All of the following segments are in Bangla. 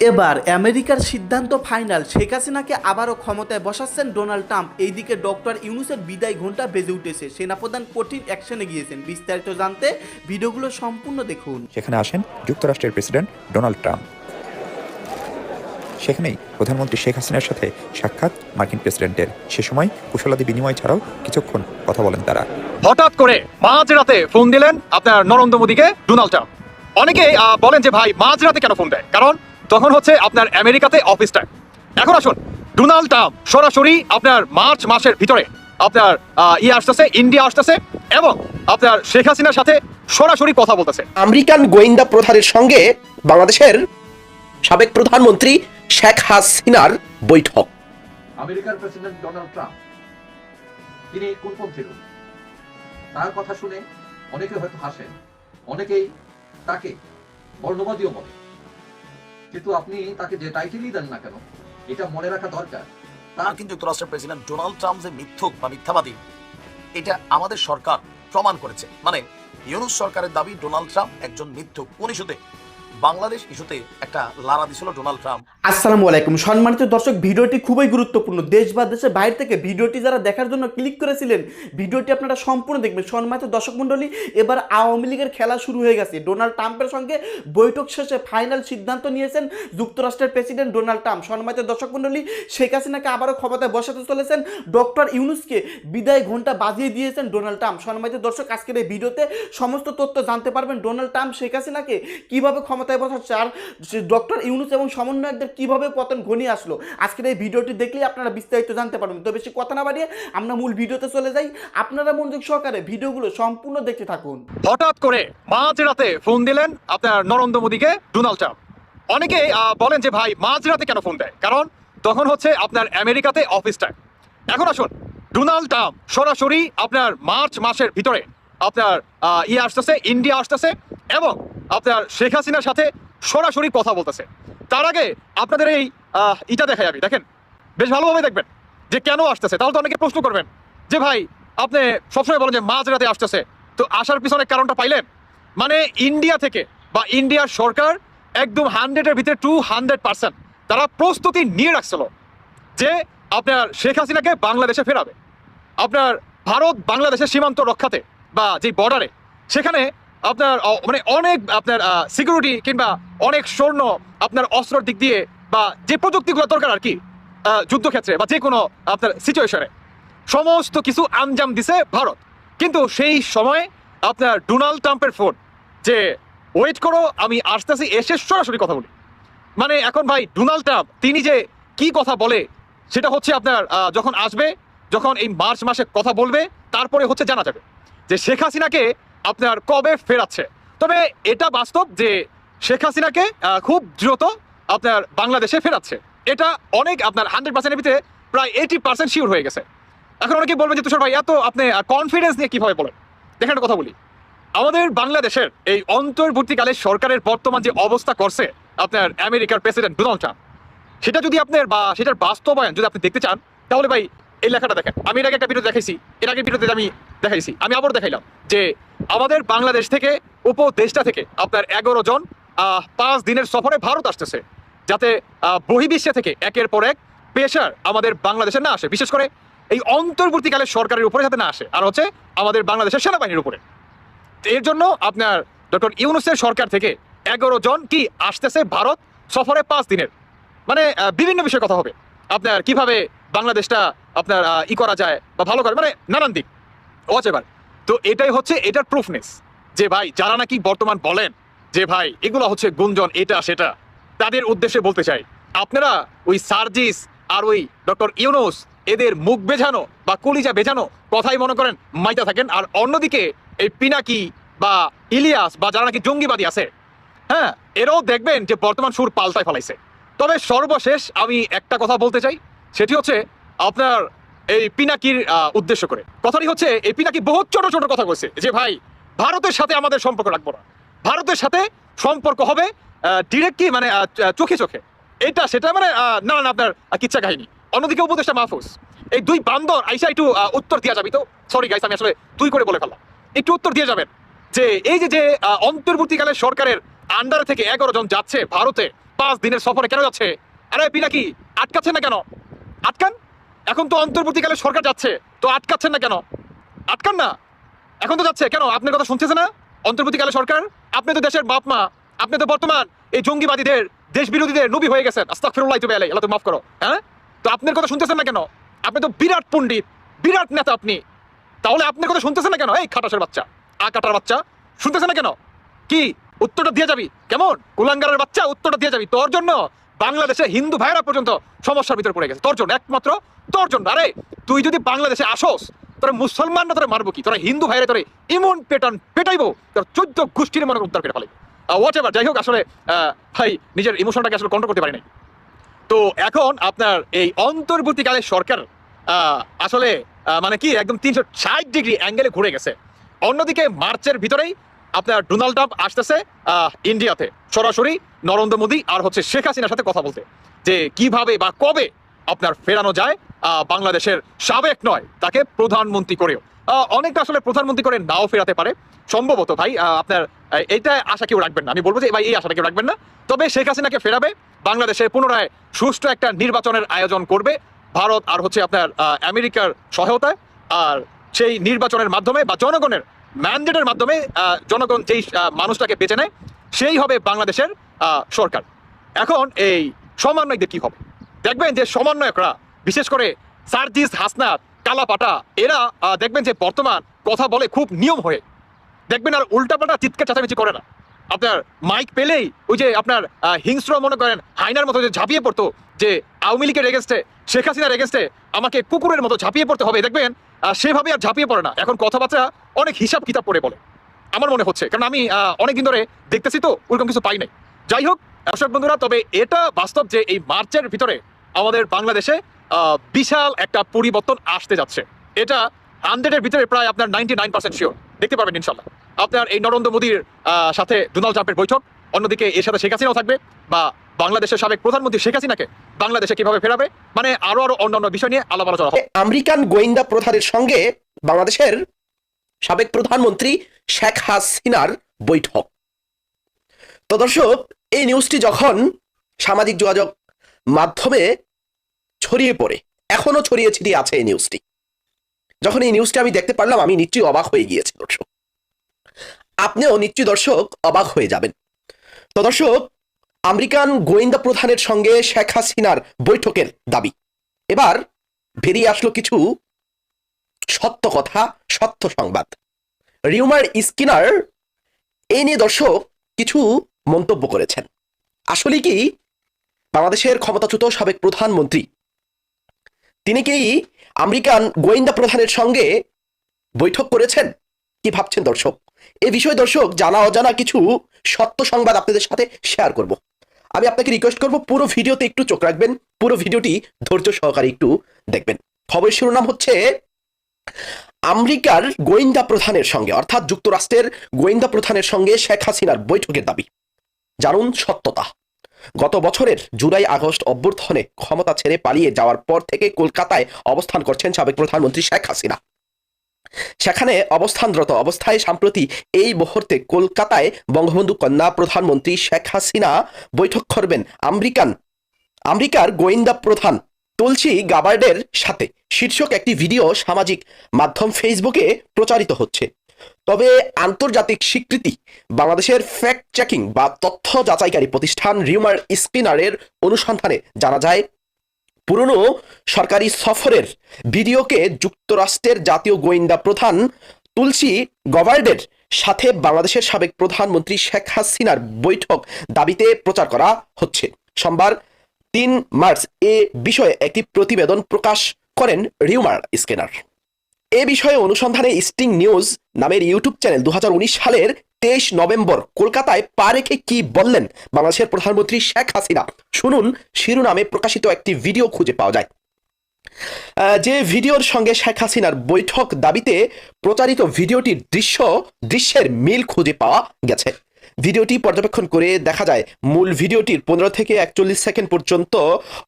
এবার আমেরিকার সিদ্ধান্ত ফাইনাল। শেখ হাসিনাকে আবারও ক্ষমতায় বসাচ্ছেন ডোনাল্ড ট্রাম্প। এইদিকে ডক্টর ইউনুসের বিদায় ঘণ্টা বেজে উঠেছে। সেনাপ্রধান কঠিন অ্যাকশনে গিয়েছেন। বিস্তারিত জানতে ভিডিওগুলো সম্পূর্ণ দেখুন। সেখানে আসেন যুক্তরাষ্ট্রের প্রেসিডেন্ট ডোনাল্ড ট্রাম্প। সেখানেই প্রধানমন্ত্রী শেখ হাসিনার সাথে সাক্ষাৎ মার্কিন প্রেসিডেন্টের। সে সময় কুশলাদি বিনিময় ছাড়াও কিছুক্ষণ কথা বলেন তারা। হঠাৎ করে মাঝরাতে ফোন দিলেন আপনার নরেন্দ্র মোদীকে ডোনাল্ড ট্রাম্প। অনেকে আহ, বলেন যে ভাই মাঝরাতে কেন ফোন দেয়? কারণ তখন হচ্ছে আপনার আমেরিকাতে অফিস টাইম এখন আসুন ডোনাল্ড ট্রাম্প সরাসরি আপনার মার্চ মাসের ভিতরে আপনার ইয়ে আসতেছে ইন্ডিয়া আসতেছে এবং আপনার শেখ হাসিনার সাথে সরাসরি কথা বলতেছে। আমেরিকান গোয়েন্দা প্রধানের সঙ্গে বাংলাদেশের সাবেক প্রধানমন্ত্রী শেখ হাসিনার বৈঠক। আমেরিকার প্রেসিডেন্ট ডোনাল্ড ট্রাম্প তিনি কোনপন্থী লোক তার কথা শুনে অনেকে হয়তো হাসেন অনেকেই তাকে বর্ণবাদীও বলে কিন্তু আপনি তাকে যে টাইটেলই দেন না কেন, এটা মনে রাখা দরকার। তার মার্কিন যুক্তরাষ্ট্রের প্রেসিডেন্ট ডোনাল্ড ট্রাম্প যে মিথ্যক বা মিথ্যাবাদী, এটা আমাদের সরকার প্রমাণ করেছে। মানে ইউনুস সরকারের দাবি ডোনাল্ড ট্রাম্প একজন মিথ্যুক। কোন ইস্যুতে বাংলাদেশ ইস্যুতে একটা লারা দিছিল ডোনাল্ড ট্রাম্প আসসালামু আলাইকুম। সম্মানিত দর্শক, ভিডিওটি খুবই গুরুত্বপূর্ণ। দেশ বা দেশের বাইরে থেকে ভিডিওটি যারা দেখার জন্য ক্লিক করেছিলেন, ভিডিওটি আপনারা সম্পূর্ণ দেখবেন। সম্মানিত দর্শক মণ্ডলী, এবার আওয়ামী লীগের খেলা শুরু হয়ে গেছে। ডোনাল্ড ট্রাম্পের সঙ্গে বৈঠক শেষে ফাইনাল সিদ্ধান্ত নিয়েছেন যুক্তরাষ্ট্রের প্রেসিডেন্ট ডোনাল্ড ট্রাম্প। সম্মানিত দর্শক মণ্ডলী, শেখ হাসিনাকে আবারও ক্ষমতায় বসাতে চলেছেন ডক্টর ইউনুসকে। বিদায় ঘণ্টা বাজিয়ে দিয়েছেন ডোনাল্ড ট্রাম্প। সম্মানিত দর্শক, আজকের এই ভিডিওতে সমস্ত তথ্য জানতে পারবেন ডোনাল্ড ট্রাম্প শেখ হাসিনাকে কীভাবে ক্ষমতায় বসাচ্ছে। আর ডক্টর ইউনুস এবং সমন্বয়কদের কীভাবে পতন ঘনিয়ে আসলো? আজকের এই ভিডিওটি দেখলেই আপনারা বিস্তারিত জানতে পারবেন। তো বেশি কথা না বাড়িয়ে আমরা মূল ভিডিওতে চলে যাই। আপনারা মনোযোগ সহকারে ভিডিওগুলো সম্পূর্ণ দেখতে থাকুন। হঠাৎ করে মাঝরাতে ফোন দিলেন আপনার নরেন্দ্র মোদীকে ডোনাল্ড ট্রাম্প। অনেকে বলেন যে, ভাই, মাঝরাতে কেন ফোন দেয়? কারণ তখন হচ্ছে আপনার আমেরিকাতে অফিস টাইম। এখন আসুন, ডোনাল্ড ট্রাম্প সরাসরি আপনার মার্চ মাসের ভিতরে আপনার ইয়ে আসতেছে, ইন্ডিয়া আসতেছে এবং আপনার শেখ হাসিনার সাথে সরাসরি কথা বলতেছে। তার আগে আপনাদের এই ইটা দেখাই আমি, দেখেন। বেশ ভালোভাবে দেখবেন যে কেন আসতেছে। তাহলে তো অনেকে প্রশ্ন করবেন যে, ভাই, আপনি সবসময় বলেন যে মাঝরাতে আসতেছে। তো আসার পিছনে কারণটা পাইলেন? মানে ইন্ডিয়া থেকে বা ইন্ডিয়ার সরকার একদম হান্ড্রেডের ভিতরে টু হান্ড্রেড পার্সেন্ট তারা প্রস্তুতি নিয়ে রাখছিল যে আপনার শেখ হাসিনাকে বাংলাদেশে ফেরাবে। আপনার ভারত বাংলাদেশের সীমান্ত রক্ষাতে বা যে বর্ডারে সেখানে আপনার মানে অনেক, আপনার সিকিউরিটি কিংবা অনেক স্বর্ণ আপনার অস্ত্রের দিক দিয়ে বা যে প্রযুক্তিগুলো দরকার আর কি যুদ্ধক্ষেত্রে বা যে কোনো আপনার সিচুয়েশনে সমস্ত কিছু আঞ্জাম দিছে ভারত। কিন্তু সেই সময় আপনার ডোনাল্ড ট্রাম্পের ফোন যে ওয়েট করো, আমি আসতেছি, এসে সরাসরি কথা বলি। মানে এখন ভাই, ডোনাল্ড ট্রাম্প, তিনি যে কি কথা বলে, সেটা হচ্ছে আপনার যখন আসবে, যখন এই মার্চ মাসে কথা বলবে, তারপরে হচ্ছে জানা যাবে। যে শেখ হাসিনাকে আপনার কবে ফেরাচ্ছে? তবে এটা বাস্তব যে শেখ হাসিনাকে খুব দ্রুত আপনার বাংলাদেশে ফেরাচ্ছে। এটা অনেক আপনার হান্ড্রেড পার্সেন্টের ভিতরে প্রায় এইটি পার্সেন্ট শিওর হয়ে গেছে। এখন অনেকে বলবেন যে, তুষার ভাই, এত আপনি কনফিডেন্স নিয়ে কীভাবে বলেন? দেখেন একটা কথা বলি। আমাদের বাংলাদেশের এই অন্তর্বর্তীকালে সরকারের বর্তমান যে অবস্থা করছে, আপনার আমেরিকার প্রেসিডেন্ট ডোনাল্ড ট্রাম্প, সেটা যদি আপনার বা সেটার বাস্তবায়ন যদি আপনি দেখতে চান, তাহলে ভাই, এই লেখাটা দেখেন। আমি এর আগে একটা ভিডিও দেখাইছি। এর আগে ভিডিওতে আমি দেখাইছি। আমি আবার দেখাইলাম যে আমাদের বাংলাদেশ থেকে উপদেশটা থেকে আপনার এগারো জন পাঁচ দিনের সফরে ভারত আসতেছে, যাতে বহির্বিশ্বে থেকে একের পর এক পেশার আমাদের বাংলাদেশে না আসে। বিশেষ করে এই অন্তর্বর্তীকালে সরকারের উপরে যাতে না আসে, আর হচ্ছে আমাদের বাংলাদেশের সেনাবাহিনীর উপরে। এর জন্য আপনার ডক্টর ইউনুসের সরকার থেকে এগারো জন কি আসতেছে ভারত সফরে পাঁচ দিনের? মানে বিভিন্ন বিষয়ে কথা হবে। আপনার কীভাবে বাংলাদেশটা আপনার ই করা যায় বা ভালো করে মানে নানান দিক। ওয়াচ তো এটাই হচ্ছে এটার প্রুফনেস যে ভাই, যারা নাকি বর্তমান বলেন যে ভাই, এগুলো হচ্ছে গুঞ্জন, এটা, সেটা, তাদের উদ্দেশ্যে বলতে চাই, আপনারা ওই সার্জিস আর ওই ডক্টর ইউনুস, এদের মুখ বেঝানো বা কলিজা বেঝানো কথাই মনে করেন, মাইতা থাকেন। আর অন্যদিকে এই পিনাকি বা ইলিয়াস বা যারা নাকি জঙ্গিবাদী আছে হ্যাঁ এরাও দেখবেন যে বর্তমান সুর পাল্টায় ফেলাইছে। তবে সর্বশেষ আমি একটা কথা বলতে চাই, সেটি হচ্ছে আপনার এই পিনাকির উদ্দেশ্য করে। কথাটি হচ্ছে, এই পিনাকি বহুত ছোট ছোট কথা বলছে যে, ভাই, ভারতের সাথে আমাদের সম্পর্ক রাখব না। ভারতের সাথে সম্পর্ক হবে ডিরেক্টলি মানে চোখে চোখে। এটা, সেটা মানে না না আপনার কিচ্ছা কাহিনী। অন্যদিকে উপদেশটা মাহফুজ, এই দুই বান্দর, আইসা একটু উত্তর দিয়া যাবি তো? সরি গাইস আমি আসলে তুই করে বলে ফেললাম। একটু উত্তর দিয়ে যাবেন যে, এই যে যে অন্তর্বর্তীকালে সরকারের আন্ডারে থেকে এগারো জন যাচ্ছে ভারতে, পাঁচ দিনের সফরে কেন যাচ্ছে? আরে, পিনাকি আটকাচ্ছে না কেন? আটকান? এখন তো অন্তর্বর্তীকালে সরকার যাচ্ছে। তো আটকাচ্ছেন না কেন? আটকান না? এখন তো যাচ্ছে। কেন? আপনার কথা শুনতেছে না? অন্তর্বর্তীকালে সরকার? আপনি তো দেশের বাপ মা, আপনি তো বর্তমান এই জঙ্গিবাদীদের দেশ বিরোধীদের নবী হয়ে গেছেন। আস্তাক ফিরুল্লাহ তুমি আলাই আল্লাহ তুমি মাফ করো। হ্যাঁ? তো আপনার কথা শুনতেছেন না কেন? আপনি তো বিরাট পণ্ডিত, বিরাট নেতা আপনি। তাহলে আপনার কথা শুনতেছেন না কেন? এই খাটাসের বাচ্চা, আ কাটার বাচ্চা, শুনতেছেন না কেন? কি? উত্তরটা দিয়ে যাবি। কেমন? কুলাঙ্গারের বাচ্চা, উত্তরটা দিয়ে যাবি। তোর জন্য বাংলাদেশে হিন্দু ভাইরা পর্যন্ত সমস্যার ভিতরে পড়ে গেছে। তোর জন্য, একমাত্র তোর জন্য। আরে, তুই যদি বাংলাদেশে আসোস, তোরা মুসলমানরা তোরা মারবো কি? তোরা হিন্দু ভাইরা তোরে ইমন পেটান পেটাইবো, তোর চোদ্দ গোষ্ঠীর মনে উদ্ধার করে ফেলে হোয়াট এভার যাই হোক, আসলে ভাই, নিজের ইমোশনটাকে আসলে কন্ট্রোল করতে পারি নাই। তো এখন আপনার এই অন্তর্বর্তীকালে সরকার আসলে মানে কি, একদম তিনশো ষাট ডিগ্রি অ্যাঙ্গেলে ঘুরে গেছে। অন্যদিকে মার্চের ভিতরেই আপনার ডোনাল্ড ট্রাম্প আসতেছে ইন্ডিয়াতে। সরাসরি নরেন্দ্র মোদী আর হচ্ছে শেখ হাসিনার সাথে কথা বলতে। যে কীভাবে বা কবে আপনার ফেরানো যায় বাংলাদেশের সাবেক নয়, তাকে প্রধানমন্ত্রী করেও। অনেকটা আসলে প্রধানমন্ত্রী করে নাও ফেরাতে পারে। সম্ভবত ভাই আপনার এইটা আশা কেউ রাখবেন না। আমি বলব যে ভাই, এই আশাটা কেউ রাখবেন না। তবে শেখ হাসিনাকে ফেরাবে বাংলাদেশে পুনরায় সুষ্ঠু একটা নির্বাচনের আয়োজন করবে ভারত আর হচ্ছে আপনার আমেরিকার সহায়তায়। আর সেই নির্বাচনের মাধ্যমে বা জনগণের ম্যান্ডেটের মাধ্যমে জনগণ যেই মানুষটাকে বেছে নেয়, সেই হবে বাংলাদেশের সরকার। এখন এই সমন্বয়কদের কি হবে? দেখবেন যে সমন্বয়করা, বিশেষ করে সার্জিস হাসনাত, কালাপাটা, এরা দেখবেন যে বর্তমান কথা বলে খুব নিয়ম হয়ে। দেখবেন আর উল্টাপাল্টা চিৎকার চাচামেচি করে না। আপনার মাইক পেলেই ওই যে আপনার হিংস্র মনে করেন, হাইনার মতো যে ঝাঁপিয়ে পড়তো, যে আওয়ামী লীগের এগেনস্টে শেখ হাসিনার এগেনস্টে আমাকে কুকুরের মতো ঝাঁপিয়ে পড়তে হবে, দেখবেন আহ, সেভাবে আর ঝাঁপিয়ে পড়ে না। এখন কথাবার্তা অনেক হিসাব কিতাব পড়ে বলে। আমার মনে হচ্ছে কারণ আমি অনেকদিন ধরে দেখতেছি তো ওরকম কিছু পাই নাই। যাই হোক দর্শক বন্ধুরা তবে এটা বাস্তব যে এই মার্চের ভিতরে আমাদের বাংলাদেশে বিশাল একটা পরিবর্তন আসতে যাচ্ছে। এটা হান্ড্রেডের ভিতরে প্রায় আপনার নাইনটি নাইন পার্সেন্ট শিওর দেখতে পারবেন ইনশাল্লাহ। আপনার এই নরেন্দ্র মোদীর সাথে ডোনাল্ড ট্রাম্পের বৈঠক অন্যদিকে এর সাথে শেখ হাসিনাও থাকবে বা বাংলাদেশের সাবেক প্রধানমন্ত্রী শেখ হাসিনাকে বাংলাদেশে কীভাবে ফেরাবে? মানে আরও আরও অন্যান্য বিষয় নিয়ে আলাপ আলোচনা হবে। আমেরিকান গোয়েন্দা প্রধানের সঙ্গে বাংলাদেশের সাবেক প্রধানমন্ত্রী শেখ হাসিনার বৈঠক। তো দর্শক, এই নিউজটি যখন সামাজিক যোগাযোগ মাধ্যমে ছড়িয়ে পড়ে, এখনও ছড়িয়ে ছিটিয়ে আছে এই নিউজটি যখন এই নিউজটি আমি দেখতে পারলাম, আমি নিশ্চয়ই অবাক হয়ে গিয়েছি দর্শক। আপনিও নিশ্চয়ই দর্শক অবাক হয়ে যাবেন। তো দর্শক আমেরিকান গোয়েন্দা প্রধানের সঙ্গে শেখ হাসিনার বৈঠকের দাবি। এবার বেরিয়ে আসলো কিছু সত্য কথা, সত্য সংবাদ। রিউমার স্কিনার এই নিয়ে দর্শক কিছু মন্তব্য করেছেন। আসলে কি, বাংলাদেশের ক্ষমতাচ্যুত সাবেক প্রধানমন্ত্রী, তিনি কি আমেরিকান গোয়েন্দা প্রধানের সঙ্গে বৈঠক করেছেন? কি ভাবছেন দর্শক? এ বিষয়ে দর্শক জানা অজানা কিছু সত্য সংবাদ আপনাদের সাথে শেয়ার করব। আমি আপনাকে রিকোয়েস্ট করব, পুরো ভিডিওতে একটু চোখ রাখবেন, পুরো ভিডিওটি ধৈর্য সহকারে একটু দেখবেন। খবরের শিরোনাম হচ্ছে, আমেরিকার গোয়েন্দা প্রধানের সঙ্গে, অর্থাৎ যুক্তরাষ্ট্রের গোয়েন্দা প্রধানের সঙ্গে শেখ হাসিনার বৈঠকের দাবি। জানুন সত্যতা। গত বছরের জুলাই আগস্ট অভ্যর্থনে ক্ষমতা ছেড়ে পালিয়ে যাওয়ার পর থেকে কলকাতায় অবস্থান করছেন সাবেক প্রধানমন্ত্রী শেখ হাসিনা। সেখানে অবস্থানরত অবস্থায় সম্প্রতি এই মুহূর্তে কলকাতায় বঙ্গবন্ধু কন্যা প্রধানমন্ত্রী শেখ হাসিনা বৈঠক করবেন আমেরিকান, আমেরিকার গোয়েন্দা প্রধান তুলসী গাবার্ডের সাথে। শীর্ষক একটি ভিডিও সামাজিক মাধ্যম ফেসবুকে প্রচারিত হচ্ছে। তবে আন্তর্জাতিক স্বীকৃতি, বাংলাদেশের ফ্যাক্ট চেকিং বা তথ্য যাচাইকারী প্রতিষ্ঠান রিউমার স্পিনারের অনুসন্ধানে জানা যায় পুরনো সরকারি সফরের ভিডিওকে যুক্তরাষ্ট্রের জাতীয় গোয়েন্দা প্রধান তুলসী গভার্ডের সাথে বাংলাদেশের সাবেক প্রধানমন্ত্রী শেখ হাসিনার বৈঠক দাবিতে প্রচার করা হচ্ছে। সোমবার তিন মার্চ এ বিষয়ে একটি প্রতিবেদন প্রকাশ করেন রিউমার স্ক্যানার এ বিষয়ে অনুসন্ধানে স্টিং নিউজ নামের ইউটিউব চ্যানেল দু হাজার উনিশ সালের তেইশ নভেম্বর, কলকাতায় পা রেখে কি বললেন বাংলাদেশের প্রধানমন্ত্রী শেখ হাসিনা? শুনুন, শিরোনামে প্রকাশিত একটি ভিডিও খুঁজে পাওয়া যায়। যে ভিডিওর সঙ্গে শেখ হাসিনার বৈঠক দাবিতে প্রচারিত ভিডিওটির দৃশ্য, দৃশ্যের মিল খুঁজে পাওয়া গেছে। ভিডিওটি পর্যবেক্ষণ করে দেখা যায়, মূল ভিডিওটির পনেরো থেকে একচল্লিশ সেকেন্ড পর্যন্ত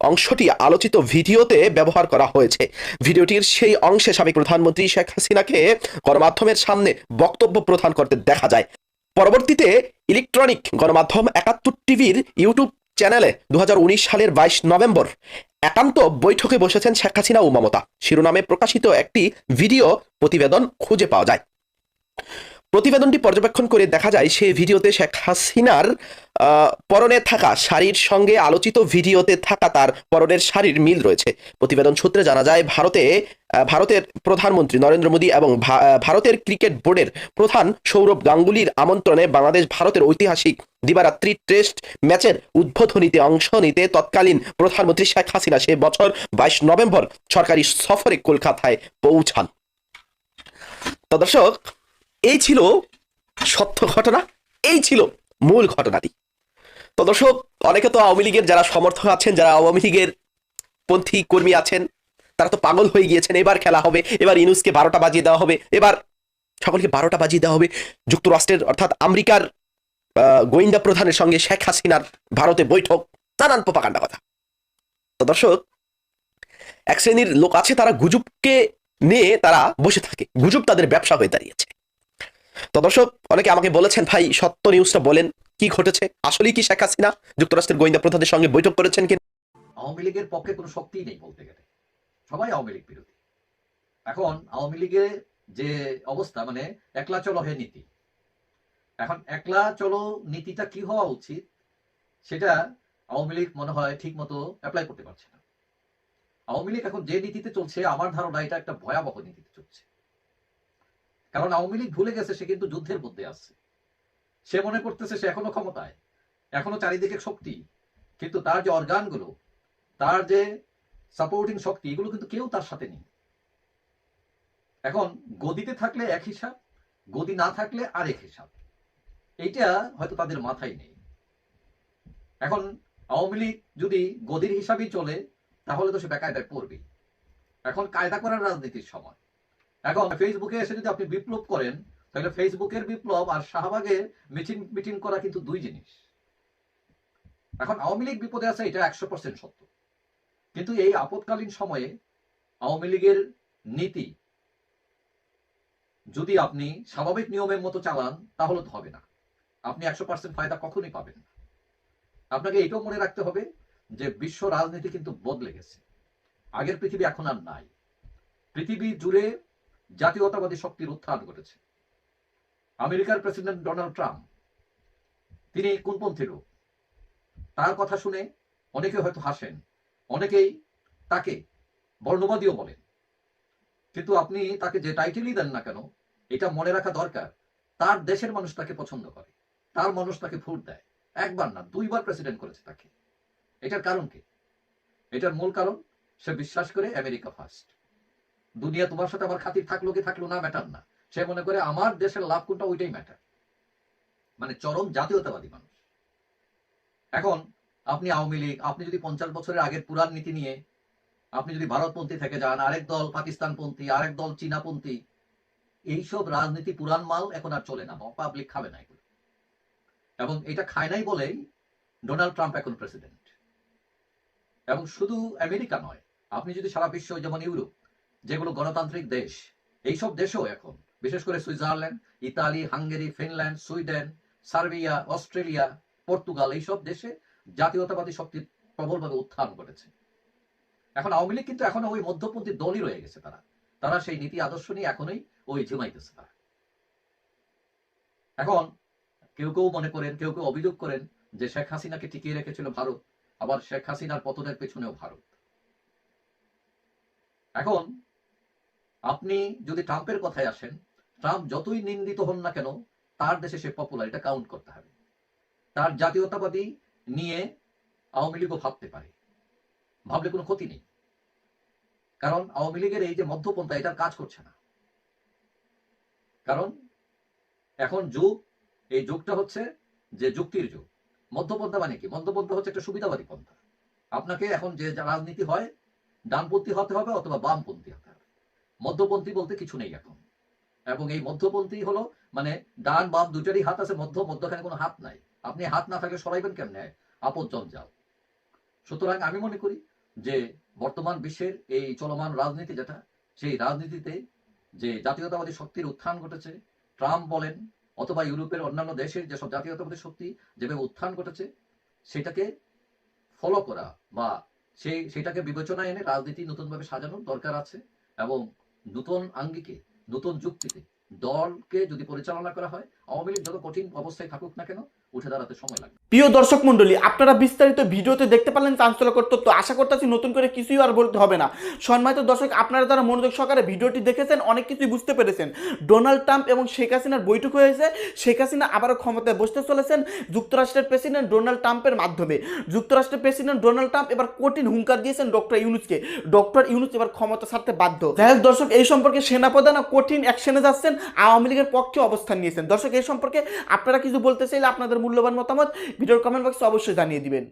অংশটি আলোচিত ভিডিওতে ব্যবহার করা হয়েছে। ভিডিওটির সেই অংশে সাবেক প্রধানমন্ত্রী শেখ হাসিনাকে গণমাধ্যমের সামনে বক্তব্য প্রদান করতে দেখা যায়। পরবর্তীতে ইলেকট্রনিক গণমাধ্যম একাত্তর টিভির ইউটিউব চ্যানেলে দু হাজার উনিশ সালের বাইশ নভেম্বর একান্ত বৈঠকে বসেছেন শেখ হাসিনা ও মমতা। শিরোনামে প্রকাশিত একটি ভিডিও প্রতিবেদন খুঁজে পাওয়া যায়। প্রতিবেদনটি পর্যবেক্ষণ করে দেখা যায় সেই ভিডিওতে শেখ হাসিনার পরনে থাকা শাড়ির সঙ্গে আলোচিত ভিডিওতে থাকা তার পরনের শাড়ির মিল রয়েছে। প্রতিবেদন সূত্রে জানা যায়, ভারতে ভারতের প্রধানমন্ত্রী নরেন্দ্র মোদী এবং ভারতের ক্রিকেট বোর্ডের প্রধান সৌরভ গাঙ্গুলির আমন্ত্রণে বাংলাদেশ ভারতের ঐতিহাসিক দিবারাত্রি টেস্ট ম্যাচের উদ্বোধনীতে অংশ নিতে তৎকালীন প্রধানমন্ত্রী শেখ হাসিনা সে বছর বাইশ নভেম্বর সরকারি সফরে কলকাতায় পৌঁছান। তো দর্শক এই ছিল সত্য ঘটনা, এই ছিল মূল ঘটনাটি। তো দর্শক, অনেকে তো আওয়ামী লীগের যারা সমর্থক আছেন, যারা আওয়ামী লীগের পন্থী কর্মী আছেন, তারা তো পাগল হয়ে গিয়েছেন, এবার খেলা হবে, এবার ইনুসকে বারোটা বাজিয়ে দেওয়া হবে, এবার সকলকে বারোটা বাজিয়ে দেওয়া হবে। যুক্তরাষ্ট্রের অর্থাৎ আমেরিকার গোয়েন্দা প্রধানের সঙ্গে শেখ হাসিনার ভারতে বৈঠক, নানান পোপাকাণ্ডা কথা। তো দর্শক, এক শ্রেণির লোক আছে, তারা গুজবকে নিয়ে তারা বসে থাকে, গুজব তাদের ব্যবসা হয়ে দাঁড়িয়েছে। তো দর্শক, অনেকে আমাকে বলেছেন, ভাই, সত্য নিউজটা বলেন, কি ঘটেছে? আসলেই কি শেখ হাসিনা যুক্তরাষ্ট্রের গোয়েন্দা প্রধানের সঙ্গে বৈঠক করেছেন কি আওয়ামী লীগের পক্ষে কোনো শক্তিই নেই বলতে গেলে। সবাই আওয়ামী লীগ বিরোধী। এখন আওয়ামী লীগের যে অবস্থা মানে একলা চলো হে নীতি। এখন একলা চলো নীতিটা কি হওয়া উচিত, সেটা আওয়ামী লীগ মনে হয় ঠিক মতো অ্যাপ্লাই করতে পারছে না। আওয়ামী লীগ এখন যে নীতিতে চলছে, আমার ধারণা এটা একটা ভয়াবহ নীতিতে চলছে। কারণ আওয়ামী লীগ ভুলে গেছে, সে কিন্তু যুদ্ধের মধ্যে আছে। সে মনে করতেছে সে এখনও ক্ষমতায়, এখনও চারিদিকে শক্তি। কিন্তু তার যে অর্গানগুলো তার যে সাপোর্টিং শক্তি, এগুলো কিন্তু কেউ তার সাথে নেই। এখন গদিতে থাকলে এক হিসাব, গদি না থাকলে আরেক হিসাব। এইটা হয়তো তাদের মাথায় নেই। এখন আওয়ামী লীগ যদি গদির হিসাবেই চলে, তাহলে তো সে বেকায়দায় পড়বে এখন কায়দা করার রাজনীতির সময়। এখন ফেসবুকে এসে যদি আপনি বিপ্লব করেন, তাহলে ফেসবুকের বিপ্লব আর শাহবাগের মিটিং মিটিং করা কিন্তু দুই জিনিস। এখন আওয়ামী লীগ বিপদে আছে, এটা একশো পার্সেন্ট সত্য। কিন্তু এই আপৎকালীন সময়ে আওয়ামী লীগের নীতি, যদি আপনি স্বাভাবিক নিয়মের মতো চালান, তাহলে তো হবে না। আপনি একশো পার্সেন্ট ফায়দা কখনোই পাবেন না। আপনাকে এটাও মনে রাখতে হবে যে বিশ্ব রাজনীতি কিন্তু বদলে গেছে। আগের পৃথিবী এখন আর নাই। পৃথিবী জুড়ে জাতীয়তাবাদী শক্তির উত্থান ঘটেছে। আমেরিকার প্রেসিডেন্ট ডোনাল্ড ট্রাম্প, তিনি কোনপন্থী লোক তার কথা শুনে অনেকে হয়তো হাসেন, অনেকেই তাকে বর্ণবাদীও বলেন। কিন্তু আপনি তাকে যে টাইটেলই দেন না কেন, এটা মনে রাখা দরকার, তার দেশের মানুষ তাকে পছন্দ করে, তার মানুষ তাকে ভোট দেয়। একবার না, দুইবার প্রেসিডেন্ট করেছে তাকে। এটার কারণ কি? এটার মূল কারণ, সে বিশ্বাস করে আমেরিকা ফার্স্ট। দুনিয়া তোমার সাথে আমার খাতির থাকল কি থাকল না ম্যাটার না। সে মনে করে আমার দেশের লাভ কোনটা ওইটাই ম্যাটার মানে চরম জাতীয়তাবাদী মানুষ। এখন আপনি আওয়ামী লীগ, আপনি যদি পঞ্চাশ বছরের আগের পুরান নীতি নিয়ে আপনি যদি ভারতপন্থী থেকে যান, আরেক দল পাকিস্তানপন্থী, আরেক দল চীনাপন্থী, এইসব রাজনীতি পুরান মাল এখন আর চলে না পাবলিক খাবে না এগুলো। এবং এটা খায় নাই বলেই ডোনাল্ড ট্রাম্প এখন প্রেসিডেন্ট এবং শুধু আমেরিকা নয়, আপনি যদি সারা বিশ্ব, যেমন ইউরোপ যেগুলো গণতান্ত্রিক দেশ। এইসব দেশেও এখন, বিশেষ করে Switzerland, Italy, Hungary, Finland, Sweden, Serbia, Australia, Portugal, এইসব দেশে জাতীয়তাবাদী শক্তির প্রবলভাবে উত্থান ঘটেছে এখন আওয়ামী লীগ কিন্তু এখনও ওই মধ্যপন্থী দলই রয়ে গেছে তারা। তারা সেই নীতি আদর্শ নিয়ে এখনোই ওই ঝিমাইতেছে তারা। এখন কেউ কেউ মনে করেন, কেউ কেউ অভিযোগ করেন যে শেখ হাসিনাকে টিকিয়ে রেখেছিল ভারত, আবার শেখ হাসিনার পতনের পেছনেও ভারত। এখন আপনি যদি ট্রাম্পের কথায় আসেন, ট্রাম্প যতই নিন্দিত হন না কেন, তার দেশে সে পপুলার এটা কাউন্ট করতে হবে। তার জাতীয়তাবাদী নিয়ে আওয়ামী লীগও ভাবতে পারে। ভাবলে কোনো ক্ষতি নেই। কারণ আওয়ামী লীগের এই যে মধ্যপন্থা, এটার কাজ করছে না। কারণ এখন যুগ, এই যুগটা হচ্ছে যে যুক্তির যুগ। মধ্যপন্থা মানে কি? মধ্যপন্থা হচ্ছে একটা সুবিধাবাদী পন্থা। আপনাকে এখন যে রাজনীতি হয়, ডানপন্থী হতে হবে অথবা বামপন্থী হতে হবে। মধ্যপন্থী বলতে কিছু নেই এখন। এবং এই মধ্যপন্থী হলো মানে ডান বাম দুটারই হাত আছে, মধ্য, মধ্যখানে কোনো হাত নাই। আপনি হাত না থাকলে সরাইবেন কেমনে? আপদ জঞ্জাল। সুতরাং আমি মনে করি যে বর্তমান বিশ্বের এই চলমান রাজনীতি যেটা, সেই রাজনীতিতে যে জাতীয়তাবাদী শক্তির উত্থান ঘটেছে, ট্রাম্প বলেন, অথবা ইউরোপের অন্যান্য দেশের যেসব জাতীয়তাবাদী শক্তি যেভাবে উত্থান ঘটেছে, সেটাকে ফলো করা বা সেই সেটাকে বিবেচনায় এনে রাজনীতি নতুনভাবে সাজানোর দরকার আছে এবং নতুন আঙ্গিকে, নতুন যুক্তিতে দলকে যদি পরিচালনা করা হয়, আওয়ামী লীগ যত কঠিন অবস্থায় থাকুক না কেন প্রিয় দর্শক মণ্ডলী, আপনারা বিস্তারিত ভিডিওতে দেখতে পারলেন চাঞ্চল্যকর তথ্য। আশা করতেছি নতুন করে কিছুই আর বলতে হবে না। সম্মানিত দর্শক, আপনারা যারা মনোযোগ সহকারে ভিডিওটি দেখেছেন, অনেক কিছুই বুঝতে পেরেছেন। ডোনাল্ড ট্রাম্প এবং শেখ হাসিনার বৈঠক হয়েছে। শেখ হাসিনা আবারও ক্ষমতায় বসতে চলেছেন যুক্তরাষ্ট্রের প্রেসিডেন্ট ডোনাল্ড ট্রাম্পের মাধ্যমে। যুক্তরাষ্ট্রের প্রেসিডেন্ট ডোনাল্ড ট্রাম্প এবার কঠিন হুঙ্কার দিয়েছেন ডক্টর ইউনুসকে। ডক্টর ইউনুস এবার ক্ষমতা ছাড়তে বাধ্য। যাই দর্শক, এই সম্পর্কে সেনাপ্রধানও কঠিন অ্যাকশনে যাচ্ছেন। আওয়ামী লীগের পক্ষে অবস্থান নিয়েছেন। দর্শক, এই সম্পর্কে আপনারা কিছু বলতে চাইলে আপনাদের মূল্যবান মতামত ভিডিওর কমেন্ট বক্সে অবশ্যই জানিয়ে দিবেন।